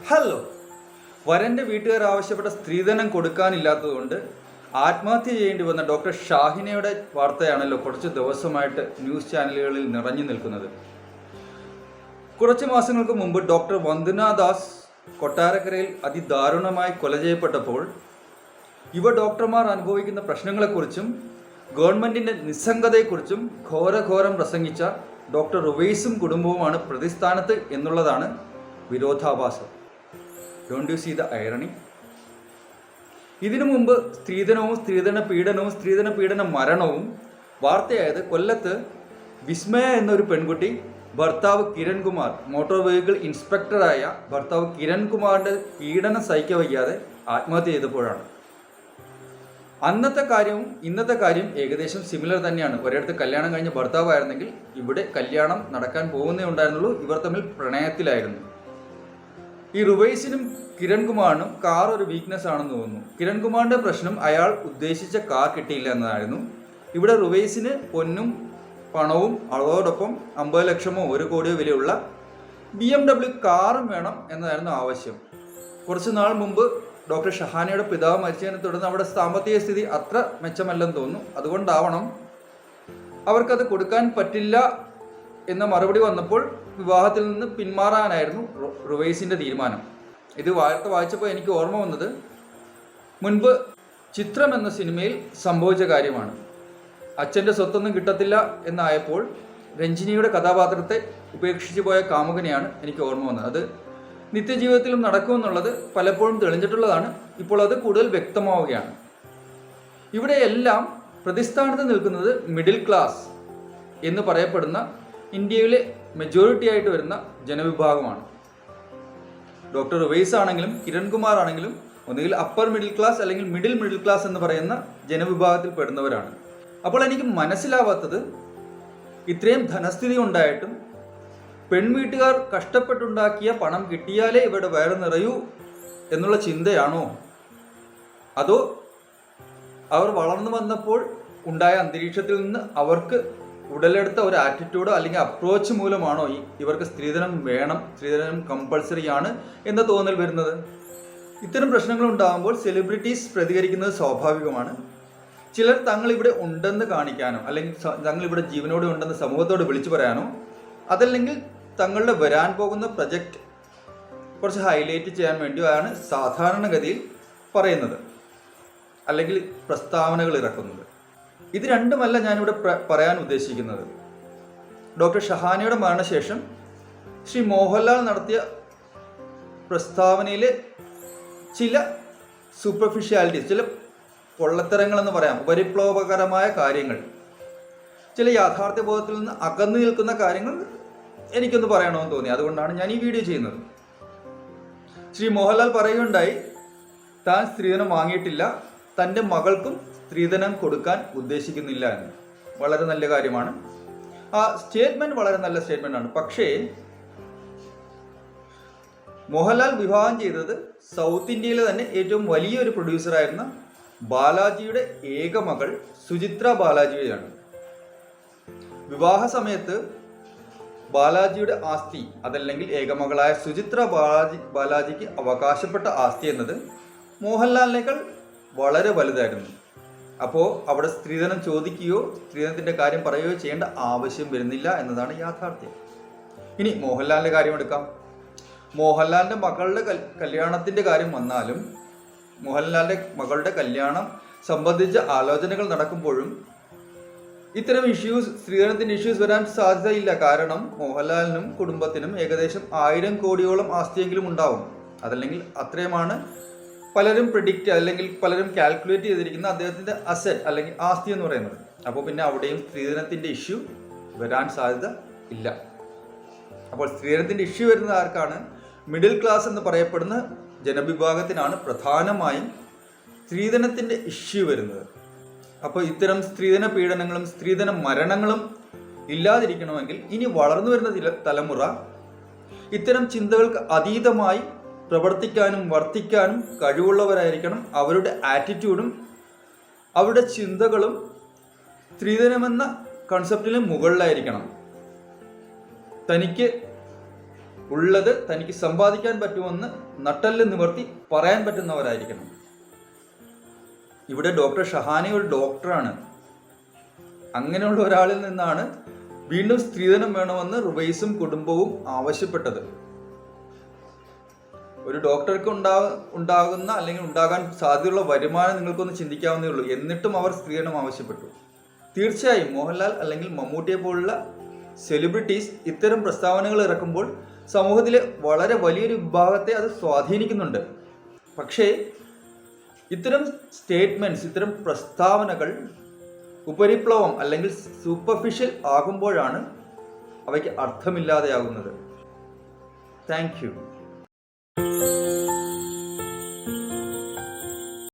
Hello. വരന്റെ വീട്ടുകാർ ആവശ്യപ്പെട്ട സ്ത്രീധനം കൊടുക്കാനില്ലാത്തതുകൊണ്ട് ആത്മഹത്യ ചെയ്യേണ്ടി വന്ന ഡോക്ടർ ഷാഹിനയുടെ വാർത്തയാണല്ലോ കുറച്ച് ദിവസമായിട്ട് ന്യൂസ് ചാനലുകളിൽ നിറഞ്ഞു നിൽക്കുന്നത്. കുറച്ച് മാസങ്ങൾക്ക് മുമ്പ് ഡോക്ടർ വന്ദന ദാസ് കൊട്ടാരക്കരയിൽ അതിദാരുണമായി കൊല ചെയ്യപ്പെട്ടപ്പോൾ യുവ ഡോക്ടർമാർ അനുഭവിക്കുന്ന പ്രശ്നങ്ങളെക്കുറിച്ചും ഗവൺമെന്റിന്റെ നിസ്സംഗതയെക്കുറിച്ചും ഘോരഘോരം പ്രസംഗിച്ച ഡോക്ടർ റുവൈസും കുടുംബവുമാണ് പ്രതിസ്ഥാനത്ത് എന്നുള്ളതാണ് വിരോധാഭാസം. Don't you see the irony ഇതിനു മുമ്പ് സ്ത്രീധനവും സ്ത്രീധന പീഡനവും സ്ത്രീധന പീഡന മരണവും വാർത്തയായത് കൊല്ലത്ത് വിസ്മയ എന്നൊരു പെൺകുട്ടി ഭർത്താവ് കിരൺകുമാർ മോട്ടോർ വെഹിക്കിൾ ഇൻസ്പെക്ടറായ ഭർത്താവ് കിരൺകുമാറിന്റെ പീഡനം സഹിക്കാൻ വയ്യാതെ ആത്മഹത്യ ചെയ്തപ്പോഴാണ്. അന്നത്തെ കാര്യവും ഇന്നത്തെ കാര്യം ഏകദേശം സിമിലർ തന്നെയാണ്. ഒരിടത്ത് കല്യാണം കഴിഞ്ഞ ഭർത്താവായിരുന്നെങ്കിൽ ഇവിടെ കല്യാണം നടക്കാൻ പോകുന്നേ ഉണ്ടായിരുന്നുള്ളൂ. ഇവർ തമ്മിൽ പ്രണയത്തിലായിരുന്നു. ഈ റുവൈസിനും കിരൺകുമാറിനും കാർ ഒരു വീക്ക്നെസ് ആണെന്ന് തോന്നുന്നു. കിരൺകുമാറിന്റെ പ്രശ്നം അയാൾ ഉദ്ദേശിച്ച കാർ കിട്ടിയില്ല എന്നതായിരുന്നു. ഇവിടെ റുവൈസിന് പൊന്നും പണവും അതോടൊപ്പം അമ്പത് ലക്ഷമോ ഒരു കോടിയോ വിലയുള്ള ബി എം ഡബ്ല്യു കാറും വേണം എന്നതായിരുന്നു ആവശ്യം. കുറച്ച് നാൾ മുമ്പ് ഡോക്ടർ ഷഹാനയുടെ പിതാവ് മരിച്ചതിനെ തുടർന്ന് അവിടെ സാമ്പത്തിക സ്ഥിതി അത്ര മെച്ചമല്ലെന്ന് തോന്നുന്നു. അതുകൊണ്ടാവണം അവർക്കത് കൊടുക്കാൻ പറ്റില്ല എന്ന മറുപടി വന്നപ്പോൾ വിവാഹത്തിൽ നിന്ന് പിന്മാറാനായിരുന്നു റുവൈസിന്റെ തീരുമാനം. ഇത് വാർത്ത വായിച്ചപ്പോൾ എനിക്ക് ഓർമ്മ വന്നത് മുൻപ് ചിത്രം എന്ന സിനിമയിൽ സംഭവിച്ച കാര്യമാണ്. അച്ഛന്റെ സ്വത്തൊന്നും കിട്ടത്തില്ല എന്നായപ്പോൾ രഞ്ജിനിയുടെ കഥാപാത്രത്തെ ഉപേക്ഷിച്ചു പോയ കാമുകനെയാണ് എനിക്ക് ഓർമ്മ വന്നത്. അത് നിത്യജീവിതത്തിലും നടക്കുമെന്നുള്ളത് പലപ്പോഴും തെളിഞ്ഞിട്ടുള്ളതാണ്. ഇപ്പോൾ അത് കൂടുതൽ വ്യക്തമാവുകയാണ്. ഇവിടെയെല്ലാം പ്രതിസ്ഥാനത്ത് നിൽക്കുന്നത് മിഡിൽ ക്ലാസ് എന്ന് പറയപ്പെടുന്ന ഇന്ത്യയിലെ മെജോറിറ്റി ആയിട്ട് വരുന്ന ജനവിഭാഗമാണ്. ഡോക്ടർ റുവൈസ് ആണെങ്കിലും കിരൺകുമാർ ആണെങ്കിലും ഒന്നുകിൽ അപ്പർ മിഡിൽ ക്ലാസ് അല്ലെങ്കിൽ മിഡിൽ മിഡിൽ ക്ലാസ് എന്ന് പറയുന്ന ജനവിഭാഗത്തിൽ പെടുന്നവരാണ്. അപ്പോൾ എനിക്ക് മനസ്സിലാവാത്തത് ഇത്രയും ധനസ്ഥിതി ഉണ്ടായിട്ടും പെൺവീട്ടുകാർ കഷ്ടപ്പെട്ടുണ്ടാക്കിയ പണം കിട്ടിയാലേ ഇവരുടെ വയറ് നിറയൂ എന്നുള്ള ചിന്തയാണോ? അതോ അവർ വളർന്നു വന്നപ്പോൾ ഉണ്ടായ അന്തരീക്ഷത്തിൽ നിന്ന് അവർക്ക് ഉടലെടുത്ത ഒരു ആറ്റിറ്റ്യൂഡോ അല്ലെങ്കിൽ അപ്രോച്ച് മൂലമാണോ ഇവർക്ക് സ്ത്രീധനം വേണം സ്ത്രീധനം കമ്പൾസറി ആണ് എന്ന തോന്നൽ വരുന്നത്? ഇത്തരം പ്രശ്നങ്ങൾ ഉണ്ടാകുമ്പോൾ സെലിബ്രിറ്റീസ് പ്രതികരിക്കുന്നത് സ്വാഭാവികമാണ്. ചിലർ തങ്ങൾ ഇവിടെ ഉണ്ടെന്ന് കാണിക്കാനോ അല്ലെങ്കിൽ തങ്ങൾ ഇവിടെ ജീവനോടെ ഉണ്ടെന്ന് സമൂഹത്തോട് വിളിച്ചു പറയാനോ അതല്ലെങ്കിൽ തങ്ങളുടെ വരാൻ പോകുന്ന പ്രൊജക്റ്റ് കുറച്ച് ഹൈലൈറ്റ് ചെയ്യാൻ വേണ്ടിയോ ആണ് സാധാരണഗതിയിൽ പറയുന്നത്. അല്ലെങ്കിൽ പ്രസ്താവനകൾ ഇറക്കുന്നത്. ഇത് രണ്ടുമല്ല ഞാനിവിടെ പറയാൻ ഉദ്ദേശിക്കുന്നത്. ഡോക്ടർ ഷഹാനയുടെ മരണശേഷം ശ്രീ മോഹൻലാൽ നടത്തിയ പ്രസ്താവനയിലെ ചില സൂപ്പർഫിഷ്യാലിറ്റീസ് ചില പൊള്ളത്തരങ്ങളെന്ന് പറയാം ഉപരിപ്ലവകരമായ കാര്യങ്ങൾ ചില യാഥാർത്ഥ്യബോധത്തിൽ നിന്ന് അകന്നു നിൽക്കുന്ന കാര്യങ്ങൾ എനിക്കൊന്ന് പറയണമെന്ന് തോന്നി. അതുകൊണ്ടാണ് ഞാൻ ഈ വീഡിയോ ചെയ്യുന്നത്. ശ്രീ മോഹൻലാൽ പറയുകയുണ്ടായി താൻ സ്ത്രീധനം വാങ്ങിയിട്ടില്ല തന്റെ മകൾക്കും സ്ത്രീധനം കൊടുക്കാൻ ഉദ്ദേശിക്കുന്നില്ല എന്ന്. വളരെ നല്ല കാര്യമാണ്. ആ സ്റ്റേറ്റ്മെന്റ് വളരെ നല്ല സ്റ്റേറ്റ്മെന്റ് ആണ്. പക്ഷേ മോഹൻലാൽ വിവാഹം ചെയ്തത് സൗത്ത് ഇന്ത്യയിലെ തന്നെ ഏറ്റവും വലിയ വലിയൊരു പ്രൊഡ്യൂസറായിരുന്ന ബാലാജിയുടെ ഏക മകൾ സുചിത്ര ബാലാജിയെയാണ് വിവാഹ സമയത്ത് ബാലാജിയുടെ ആസ്തി അതല്ലെങ്കിൽ ഏകമകളായ സുചിത്ര ബാലാജി ബാലാജിക്ക് അവകാശപ്പെട്ട ആസ്തി എന്നത് മോഹൻലാലിനേക്കാൾ വളരെ വലുതായിരുന്നു. അപ്പോൾ അവിടെ സ്ത്രീധനം ചോദിക്കുകയോ സ്ത്രീധനത്തിന്റെ കാര്യം പറയുകയോ ചെയ്യേണ്ട ആവശ്യം വരുന്നില്ല എന്നതാണ് യാഥാർത്ഥ്യം. ഇനി മോഹൻലാലിന്റെ കാര്യം എടുക്കാം. മോഹൻലാലിന്റെ മകളുടെ കല്യാണത്തിന്റെ കാര്യം വന്നാലും മോഹൻലാലിന്റെ മകളുടെ കല്യാണം സംബന്ധിച്ച ആലോചനകൾ നടക്കുമ്പോഴും ഇത്തരം ഇഷ്യൂസ് സ്ത്രീധനത്തിന്റെ ഇഷ്യൂസ് വരാൻ സാധ്യതയില്ല. കാരണം മോഹൻലാലിനും കുടുംബത്തിനും ഏകദേശം ആയിരം കോടിയോളം ആസ്തിയെങ്കിലും ഉണ്ടാവും. അതല്ലെങ്കിൽ അത്രയുമാണ് പലരും പ്രിഡിക്റ്റ് അല്ലെങ്കിൽ പലരും കാൽക്കുലേറ്റ് ചെയ്തിരിക്കുന്ന അദ്ദേഹത്തിന്റെ അസറ്റ് അല്ലെങ്കിൽ ആസ്തി എന്ന് പറയുന്നത്. അപ്പോൾ പിന്നെ അവിടെയും സ്ത്രീധനത്തിന്റെ ഇഷ്യൂ വരാൻ സാധ്യത ഇല്ല. അപ്പോൾ സ്ത്രീധനത്തിന്റെ ഇഷ്യൂ വരുന്നത് ആർക്കാണ്? മിഡിൽ ക്ലാസ് എന്ന് പറയപ്പെടുന്ന ജനവിഭാഗത്തിനാണ് പ്രധാനമായും സ്ത്രീധനത്തിന്റെ ഇഷ്യൂ വരുന്നത്. അപ്പോൾ ഇത്തരം സ്ത്രീധന പീഡനങ്ങളും സ്ത്രീധന മരണങ്ങളും ഇല്ലാതിരിക്കണമെങ്കിൽ ഇനി വളർന്നു വരുന്ന തലമുറ ഇത്തരം ചിന്തകൾക്ക് അതീതമായി പ്രവർത്തിക്കാനും വർത്തിക്കാനും കഴിവുള്ളവരായിരിക്കണം. അവരുടെ ആറ്റിറ്റ്യൂഡും അവരുടെ ചിന്തകളും സ്ത്രീധനമെന്ന കൺസെപ്റ്റിന് മുകളിലായിരിക്കണം. തനിക്ക് ഉള്ളത് തനിക്ക് സമ്പാദിക്കാൻ പറ്റുമെന്ന് നട്ടൽ നിവർത്തി പറയാൻ പറ്റുന്നവരായിരിക്കണം. ഇവിടെ ഡോക്ടർ ഷഹാനി ഒരു ഡോക്ടറാണ് അങ്ങനെയുള്ള ഒരാളിൽ നിന്നാണ് വീണ്ടും സ്ത്രീധനം വേണമെന്ന് റുബൈസും കുടുംബവും ആവശ്യപ്പെട്ടത്. ഒരു ഡോക്ടർക്ക് ഉണ്ടാ ഉണ്ടാകുന്ന അല്ലെങ്കിൽ ഉണ്ടാകാൻ സാധ്യതയുള്ള വരുമാനം നിങ്ങൾക്കൊന്ന് ചിന്തിക്കാവുന്നേ ഉള്ളൂ. എന്നിട്ടും അവർ സ്ത്രീധനം ആവശ്യപ്പെട്ടു. തീർച്ചയായും മോഹൻലാൽ അല്ലെങ്കിൽ മമ്മൂട്ടിയെ പോലുള്ള സെലിബ്രിറ്റീസ് ഇത്തരം പ്രസ്താവനകൾ ഇറക്കുമ്പോൾ സമൂഹത്തിലെ വളരെ വലിയൊരു വിഭാഗത്തെ അത് സ്വാധീനിക്കുന്നുണ്ട്. പക്ഷേ ഇത്തരം സ്റ്റേറ്റ്മെന്റ്സ് ഇത്തരം പ്രസ്താവനകൾ ഉപരിപ്ലവം അല്ലെങ്കിൽ സൂപ്പർഫിഷ്യൽ ആകുമ്പോഴാണ് അവയ്ക്ക് അർത്ഥമില്ലാതെയാകുന്നത്. Thank you Thank you.